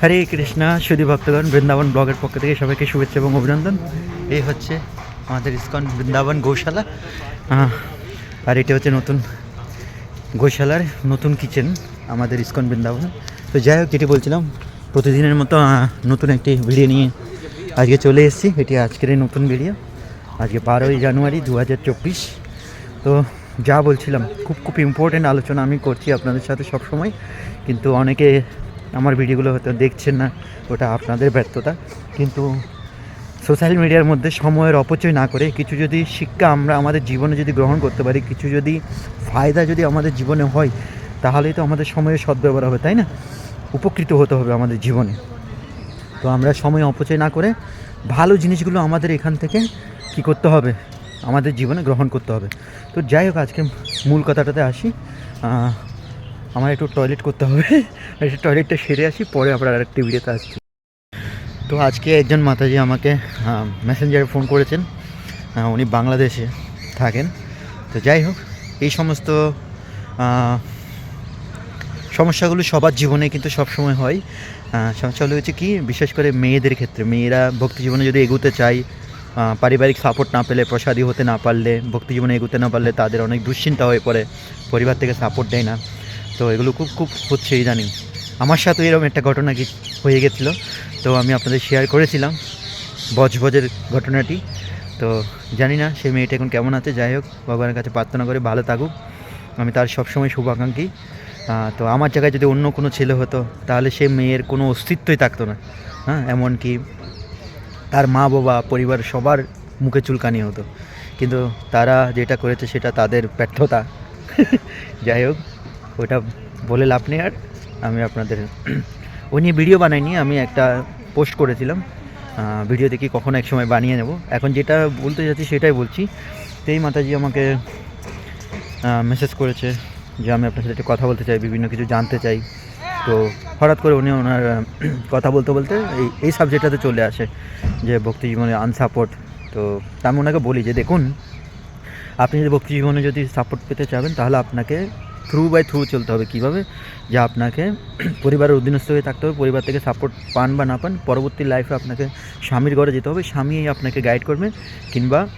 হরে কৃষ্ণা, সুধী ভক্তগণ, বৃন্দাবন ব্লগের পক্ষ থেকে সবাইকে শুভেচ্ছা এবং অভিনন্দন। এই হচ্ছে আমাদের ইস্কন বৃন্দাবন গৌশালা। আর এটা হচ্ছে নতুন গৌশালার নতুন কিচেন আমাদের ইস্কন বৃন্দাবন। তো যাই হোক, যেটি বলছিলাম, প্রতিদিনের মতো নতুন একটি ভিডিও নিয়ে আজকে চলে এসেছি। এটি আজকের এই নতুন ভিডিও। আজকে বারোই জানুয়ারি দু হাজার চব্বিশ। তো যা বলছিলাম, খুব খুব ইম্পর্টেন্ট আলোচনা আমি করছি আপনাদের সাথে সব সময় কিন্তু অনেকে আমার ভিডিওগুলো হয়তো দেখছেন না, ওটা আপনাদের ব্যর্থতা। কিন্তু সোশ্যাল মিডিয়ার মধ্যে সময়ের অপচয় না করে কিছু যদি শিক্ষা আমরা আমাদের জীবনে যদি গ্রহণ করতে পারি, কিছু যদি ফায়দা যদি আমাদের জীবনে হয়, তাহলেই তো আমাদের সময়ের সদ্ব্যবহার হবে, তাই না? উপকৃত হতে হবে আমাদের জীবনে। তো আমরা সময় অপচয় না করে ভালো জিনিসগুলো আমাদের এখান থেকে কি করতে হবে? আমাদের জীবনে গ্রহণ করতে হবে। তো যাই হোক, আজকে মূল কথাটাতে আসি। আমার একটু টয়লেট করতে হবে। একটু টয়লেটটা সেরে আসি, পরে আবার আরেকটি ভিডিওতে আসছি। তো আজকে একজন মাতাজি আমাকে মেসেঞ্জারে ফোন করেছেন। উনি বাংলাদেশে থাকেন। তো যাই হোক, এই সমস্ত সমস্যাগুলো সবার জীবনে কিন্তু সবসময় হয়। সমস্যাগুলো হচ্ছে কি, বিশেষ করে মেয়েদের ক্ষেত্রে। মেয়েরা ভক্তি জীবনে যদি এগোতে চায় পারিবারিক সাপোর্ট না পেলে, প্রসাদী হতে না পারলে, ভক্তি জীবনে এগোতে না পারলে তাদের অনেক দুশ্চিন্তা হয়ে পড়ে। পরিবার থেকে সাপোর্ট দেয় না। তো এগুলো খুব খুব হচ্ছে ইদানিং আমার সাথে এরকম একটা ঘটনা হয়ে গেছিল, তো আমি আপনাদের শেয়ার করেছিলাম বজবজের ঘটনাটি। তো জানি না সেই মেয়েটা এখন কেমন আছে, যাই হোক, ভগবানের কাছে প্রার্থনা করে ভালো থাকুক। আমি তার সবসময় শুভাকাঙ্ক্ষী। তো আমার জায়গায় যদি অন্য কোনো ছেলে হতো, তাহলে সে মেয়ের কোনো অস্তিত্বই থাকতো না। হ্যাঁ এমনকি তার মা বাবা, পরিবার সবার মুখে চুলকানি হতো। কিন্তু তারা যেটা করেছে সেটা তাদের ব্যর্থতা। যাই হোক ওটা বলে লাভ নেই আর আমি আপনাদের ও নিয়ে ভিডিও বানাইনি, আমি একটা পোস্ট করেছিলাম। ভিডিও দেখি কখনো এক সময় বানিয়ে নেব। এখন যেটা বলতে যাচ্ছি সেটাই বলছি। এই মাতাজি আমাকে মেসেজ করেছে যে আমি আপনার সাথে একটু কথা বলতে চাই, বিভিন্ন কিছু জানতে চাই। তো হঠাৎ করে উনি ওনার কথা বলতে বলতে এই এই সাবজেক্টটাতে চলে আসে, যে ভক্তি জীবনে আনসাপোর্ট তো তা আমি ওনাকে বলি যে, দেখুন, আপনি যদি ভক্তি জীবনে যদি সাপোর্ট পেতে চাবেন, তাহলে আপনাকে থ্রু বাই থ্রু চলতে হবে কীভাবে? যে আপনাকে পরিবারের অধীনস্থ হয়ে থাকতে হবে, পরিবার থেকে সাপোর্ট পান বা না পান, পরবর্তী লাইফে আপনাকে স্বামীর ঘরে যেতে হবে স্বামী আপনাকে গাইড করবে কিংবা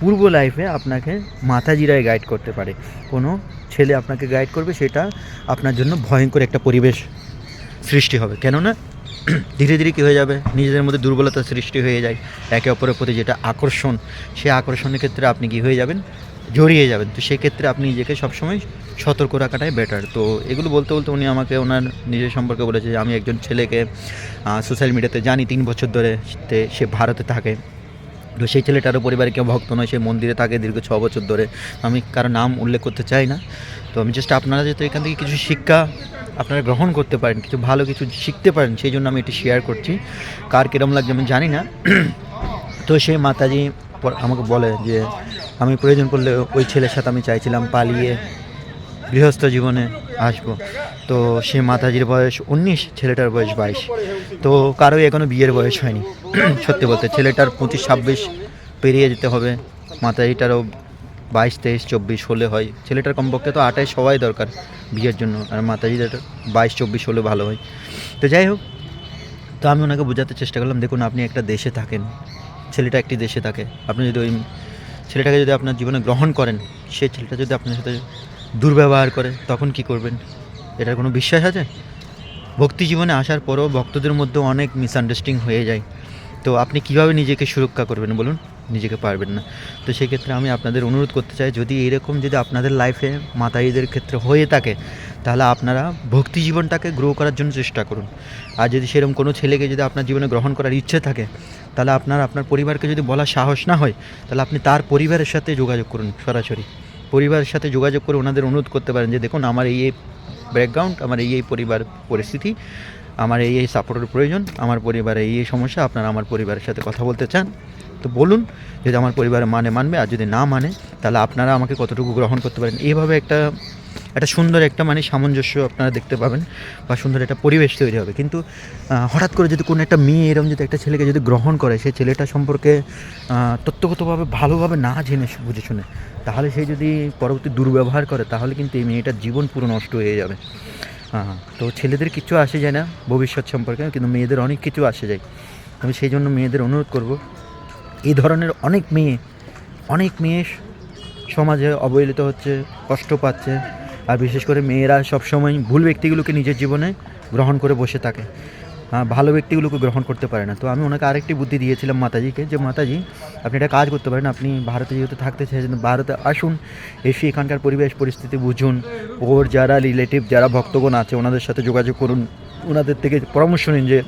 পূর্ব লাইফে আপনাকে মাতাজিরাই গাইড করতে পারে। কোনো ছেলে আপনাকে গাইড করবে, সেটা আপনার জন্য ভয়ঙ্কর একটা পরিবেশ সৃষ্টি হবে। কেননা ধীরে ধীরে কী হয়ে যাবে? নিজেদের মধ্যে দুর্বলতা সৃষ্টি হয়ে যায়। একে অপরের প্রতি যেটা আকর্ষণ সেই আকর্ষণের ক্ষেত্রে আপনি কি হয়ে যাবেন? জড়িয়ে যাবেন তো সেক্ষেত্রে আপনি নিজেকে সবসময় সতর্ক রাখাটাই বেটার তো এগুলো বলতে বলতে উনি আমাকে ওনার নিজের সম্পর্কে বলেছে যে, আমি একজন ছেলেকে সোশ্যাল মিডিয়াতে জানি, তিন বছর ধরে সে ভারতে থাকে। তো সেই ছেলেটারও পরিবারে কেউ ভক্ত নয়, সে মন্দিরে থাকে দীর্ঘ ছ বছর ধরে। আমি কারও নাম উল্লেখ করতে চাই না। তো আমি জাস্ট আপনারা যেহেতু এখান থেকে কিছু শিক্ষা আপনারা গ্রহণ করতে পারেন, কিছু ভালো কিছু শিখতে পারেন, সেই জন্য আমি এটি শেয়ার করছি। কার কীরম লাগছে আমি জানি না। তো সেই মাতাজি আমাকে বলে যে আমি প্রয়োজন পড়লে ওই ছেলের সাথে আমি চাইছিলাম পালিয়ে গৃহস্থ জীবনে আসব। তো সে মাতাজির বয়স উনিশ, ছেলেটার বয়স বাইশ। তো কারোই এখনও বিয়ের বয়স হয়নি। সত্যি বলতে ছেলেটার পঁচিশ, ছাব্বিশ পেরিয়ে যেতে হবে। মাতাজিটারও বাইশ, তেইশ, চব্বিশ হলে হয়। ছেলেটার কমপক্ষে তো আটাইশ সবাই দরকার বিয়ের জন্য। আর মাতাজিদের বাইশ, চব্বিশ হলে ভালো হয়। তো যাই হোক, তো আমি ওনাকে বোঝাতে চেষ্টা করলাম, দেখুন আপনি একটা দেশে থাকেন। ছেলেটা একটি দেশে থাকে। আপনি যদি ওই ছেলেটাকে যদি আপনার জীবনে গ্রহণ করেন সে ছেলেটা যদি আপনার সাথে দুর্ব্যবহার করে, তখন কি করবেন? এটার কোনো বিশ্বাস আছে? ভক্তি জীবনে আসার পরও ভক্তদের মধ্যে অনেক মিসআন্ডারস্ট্যান্ডিং হয়ে যায়। তো আপনি কীভাবে নিজেকে সুরক্ষা করবেন বলুন? নিজেকে পারবেন না। তো সেক্ষেত্রে আমি আপনাদের অনুরোধ করতে চাই, যদি এরকম যদি আপনাদের লাইফে মাতাইদের ক্ষেত্রে হয়ে থাকে তাহলে আপনারা ভক্তি জীবনটাকে গ্রো করার জন্য চেষ্টা করুন। আর যদি সেরকম কোনো ছেলেকে যদি আপনার জীবনে গ্রহণ করার ইচ্ছে থাকে, তাহলে আপনার আপনার পরিবারকে যদি বলার সাহস না হয়, তাহলে আপনি তার পরিবারের সাথে যোগাযোগ করুন সরাসরি। পরিবারের সাথে যোগাযোগ করে ওনাদের অনুরোধ করতে পারেন যে, দেখুন, আমার এই এই ব্যাকগ্রাউন্ড আমার এই এই পরিবার পরিস্থিতি, আমার এই এই সাপোর্টের প্রয়োজন, আমার পরিবারে এই এই সমস্যা, আপনারা আমার পরিবারের সাথে কথা বলতে চান। তো বলুন, যদি আমার পরিবারে মানে মানবে, আর যদি না মানে তাহলে আপনারা আমাকে কতটুকু গ্রহণ করতে পারেন। এইভাবে একটা একটা সুন্দর একটা মানে সামঞ্জস্য আপনারা দেখতে পাবেন বা সুন্দর একটা পরিবেশ তৈরি হবে। কিন্তু হঠাৎ করে যদি কোনো একটা মেয়ে এরকম যদি একটা ছেলেকে যদি গ্রহণ করে সেই ছেলেটা সম্পর্কে তত্ত্বগতভাবে ভালোভাবে না জেনে বুঝে শুনে, তাহলে সে যদি পরবর্তী দুর্ব্যবহার করে, তাহলে কিন্তু এই মেয়েটার জীবন পুরো নষ্ট হয়ে যাবে। তো ছেলেদের কিছু আসে যায় না ভবিষ্যৎ সম্পর্কে, কিন্তু মেয়েদের অনেক কিছু আসে যায়। আমি সেই জন্য মেয়েদের অনুরোধ করব, এই ধরনের অনেক মেয়ে অনেক মেয়ে সমাজে অবহেলিত হচ্ছে, কষ্ট পাচ্ছে আর বিশেষ করে মেয়েরা সবসময় ভুল ব্যক্তিগুলোকে নিজের জীবনে গ্রহণ করে বসে থাকে। ভালো ব্যক্তিগুলোকে গ্রহণ করতে পারে না। তো আমি ওনাকে আরেকটি বুদ্ধি দিয়েছিলাম মাতাজিকে যে, মাতাজি, আপনি একটা কাজ করতে পারেন। আপনি ভারতে যেহেতু থাকতে চাইছেন, ভারতে আসুন, এসে এখানকার পরিবেশ পরিস্থিতি বুঝুন। ওর যারা রিলেটিভ যারা ভক্তগণ আছে, ওনাদের সাথে যোগাযোগ করুন। ওনাদের থেকে পরামর্শ নিন যে,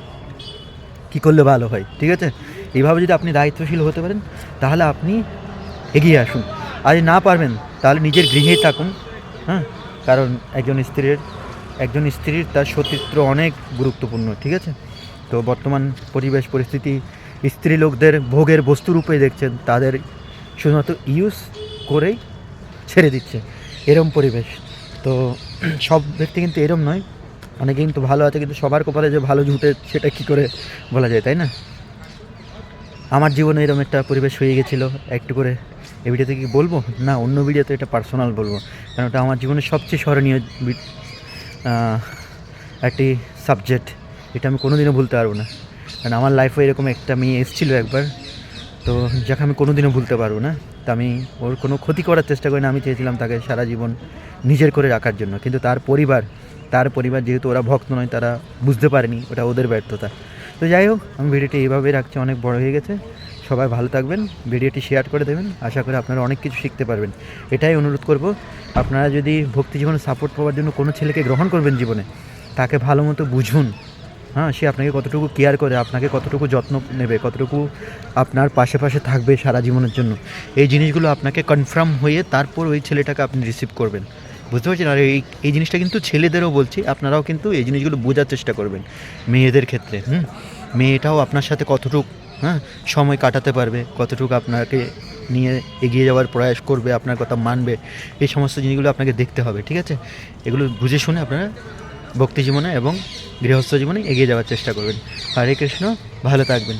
কী করলে ভালো হয়। ঠিক আছে? এইভাবে যদি আপনি দায়িত্বশীল হতে পারেন, তাহলে আপনি এগিয়ে আসুন। আর না পারবেন, তাহলে নিজের গৃহেই থাকুন। হ্যাঁ? কারণ একজন স্ত্রীর একজন স্ত্রীর তার সতীত্র অনেক গুরুত্বপূর্ণ, ঠিক আছে? তো বর্তমান পরিবেশ পরিস্থিতি স্ত্রী লোকদের ভোগের বস্তুরূপে দেখছেন, তাদের শুধুমাত্র ইউজ করেই ছেড়ে দিচ্ছে, এরম পরিবেশ। তো সব ব্যক্তি কিন্তু এরম নয় অনেকে কিন্তু ভালো আছে, কিন্তু সবার কপালে যে ভালো জুটে, সেটা কি করে বলা যায়, তাই না? আমার জীবনে এরকম একটা পরিবেশ হয়ে গেছিল, একটু করে এই ভিডিওতে কি বলব? না, অন্য ভিডিওতে এটা পার্সোনাল বলব। কারণ ওটা আমার জীবনের সবচেয়ে স্মরণীয় একটি সাবজেক্ট এটা আমি কোনোদিনও ভুলতে পারব না। কারণ আমার লাইফে এরকম একটা মেয়ে এসেছিল একবার। তো যাকে আমি কোনোদিনও ভুলতে পারব না। তা আমি ওর কোনো ক্ষতি করার চেষ্টা করি না আমি চেয়েছিলাম তাকে সারা জীবন নিজের করে রাখার জন্য। কিন্তু তার পরিবার তার পরিবার যেহেতু ওরা ভক্ত নয়, তারা বুঝতে পারেনি ওটা ওদের ব্যর্থতা। তো যাই হোক, আমি ভিডিওটি এইভাবেই রাখছি। অনেক বড় হয়ে গেছে। সবাই ভালো থাকবেন, ভিডিওটি শেয়ার করে দেবেন, আশা করি আপনারা অনেক কিছু শিখতে পারবেন। এটাই অনুরোধ করব, আপনারা যদি ভক্তি জীবনে সাপোর্ট পাওয়ার জন্য কোনো ছেলেকে গ্রহণ করবেন জীবনে, তাকে ভালো মতো বুঝুন। হ্যাঁ সে আপনাকে কতটুকু কেয়ার করে, আপনাকে কতটুকু যত্ন নেবে, কতটুকু আপনার পাশে পাশে থাকবে সারা জীবনের জন্য। এই জিনিসগুলো আপনাকে কনফার্ম হয়ে তারপর ওই ছেলেটাকে আপনি রিসিভ করবেন। বুঝতে পারছেন? আর এই এই জিনিসটা কিন্তু ছেলেদেরও বলছি, আপনারাও কিন্তু এই জিনিসগুলো বোঝার চেষ্টা করবেন, মেয়েদের ক্ষেত্রে। হুম? মেয়েটাও আপনার সাথে কতটুকু হ্যাঁ সময় কাটাতে পারবে, কতটুকু আপনাকে নিয়ে এগিয়ে যাওয়ার প্রয়াস করবে, আপনার কথা মানবে, এই সমস্ত জিনিসগুলো আপনাকে দেখতে হবে, ঠিক আছে? এগুলো বুঝে শুনে আপনারা ভক্তি জীবনে এবং গৃহস্থ জীবনে এগিয়ে যাওয়ার চেষ্টা করবেন। হরে কৃষ্ণ, ভালো থাকবেন।